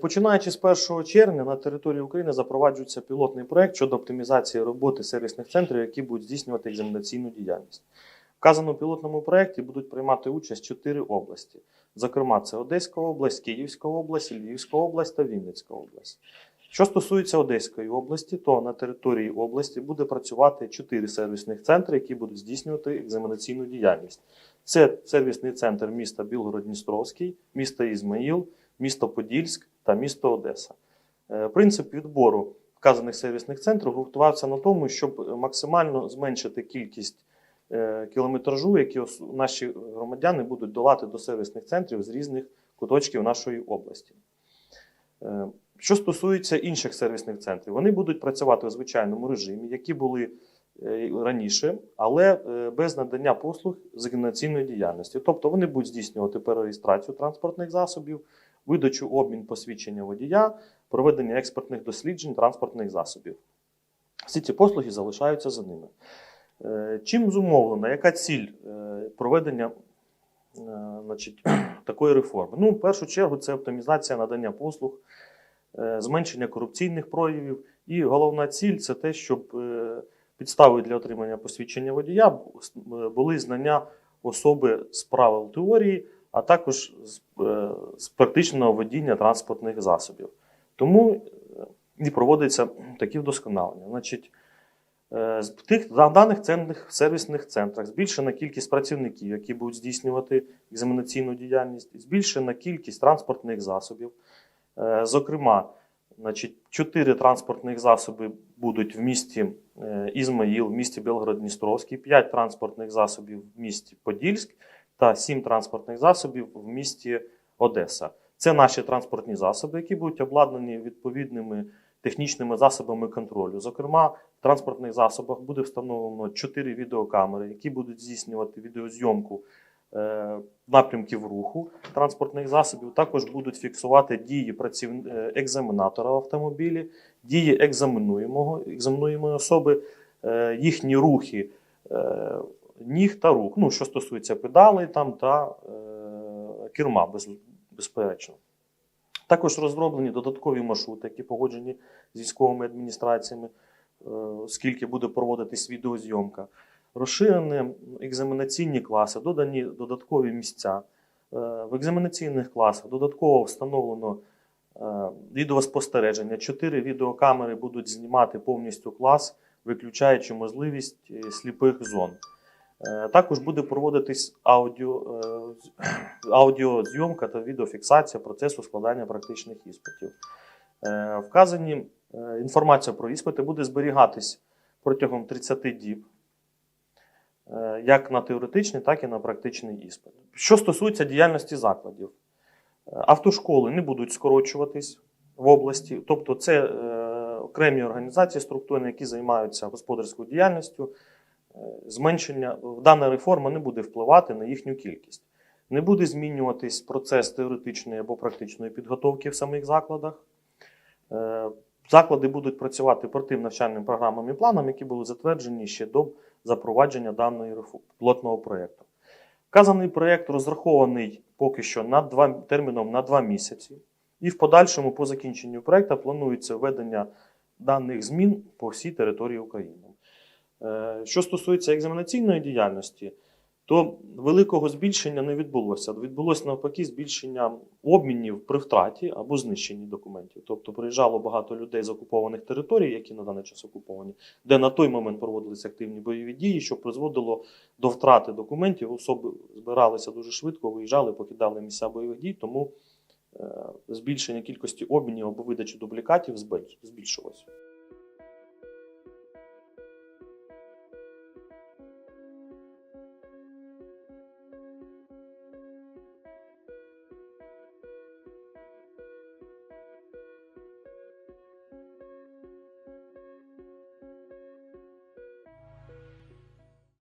Починаючи з 1 червня на території України запроваджується пілотний проект щодо оптимізації роботи сервісних центрів, які будуть здійснювати екзаменаційну діяльність. В вказаному пілотному проекті будуть приймати участь чотири області. Зокрема, це Одеська область, Київська область, Львівська область та Вінницька область. Що стосується Одеської області, то на території області буде працювати чотири сервісних центри, які будуть здійснювати екзаменаційну діяльність. Це сервісний центр міста Білгород-Дністровський, міста Ізмаїл, місто Подільськ та місто Одеса. Е, Принцип відбору вказаних сервісних центрів ґрунтувався на тому, щоб максимально зменшити кількість е, кілометражу, які наші громадяни будуть долати до сервісних центрів з різних куточків нашої області. Е, Що стосується інших сервісних центрів, вони будуть працювати у звичайному режимі, які були раніше, але без надання послуг з екзаменаційної діяльності. Тобто вони будуть здійснювати перереєстрацію транспортних засобів, видачу обмін посвідчення водія, проведення експертних досліджень транспортних засобів. Всі ці послуги залишаються за ними. Е, Чим зумовлена, яка ціль е, проведення е, значить, такої реформи? Ну, в першу чергу, це оптимізація надання послуг, зменшення корупційних проявів. І головна ціль це те, щоб підставою для отримання посвідчення водія були знання особи з правил теорії, а також з, е, з практичного водіння транспортних засобів. Тому е, і проводяться такі вдосконалення. Значить, е, з тих даних ценних сервісних центрах збільшена кількість працівників, які будуть здійснювати екзаменаційну діяльність, збільшена кількість транспортних засобів. Е, Зокрема, значить, чотири транспортних засоби будуть в місті е, Ізмаїл, в місті Белгород-Дністровський, п'ять транспортних засобів в місті Подільськ та сім транспортних засобів в місті Одеса. Це наші транспортні засоби, які будуть обладнані відповідними технічними засобами контролю. Зокрема, в транспортних засобах буде встановлено 4 відеокамери, які будуть здійснювати відеозйомку е, напрямків руху транспортних засобів. Також будуть фіксувати дії праців... е, екзаменатора в автомобілі, дії екзаменуємого, екзаменуємої особи, е, їхні рухи. Ніг та рук, ну, що стосується педалей там, та е, керма, без, безперечно. Також розроблені додаткові маршрути, які погоджені з військовими адміністраціями, е, оскільки буде проводитись відеозйомка. Розширені екзаменаційні класи, додані додаткові місця. Е, В екзаменаційних класах додатково встановлено е, відеоспостереження. Чотири відеокамери будуть знімати повністю клас, виключаючи можливість е, сліпих зон. Е, Також буде проводитись аудіо, е, аудіозйомка та відеофіксація процесу складання практичних іспитів. Е, Вказані інформація про іспити буде зберігатись протягом 30 діб, як на теоретичний, так і на практичний іспит. Що стосується діяльності закладів, автошколи не будуть скорочуватись в області, тобто це окремі організації структурні, які займаються господарською діяльністю. Зменшення дана реформа не буде впливати на їхню кількість. Не буде змінюватись процес теоретичної або практичної підготовки в самих закладах. Е, Заклади будуть працювати по тим навчальним програмам і планам, які були затверджені ще до запровадження даної рефо- пілотного проєкту. Вказаний проєкт розрахований поки що на два, терміном на два місяці, і в подальшому, по закінченню проєкту, планується введення даних змін по всій території України. Е, Що стосується екзаменаційної діяльності, то великого збільшення не відбулося. Відбулося навпаки збільшення обмінів при втраті або знищенні документів. Тобто приїжджало багато людей з окупованих територій, які на даний час окуповані, де на той момент проводилися активні бойові дії, що призводило до втрати документів. Особи збиралися дуже швидко, виїжджали, покидали місця бойових дій, тому е, збільшення кількості обмінів або видачі дублікатів збільш- збільшилось.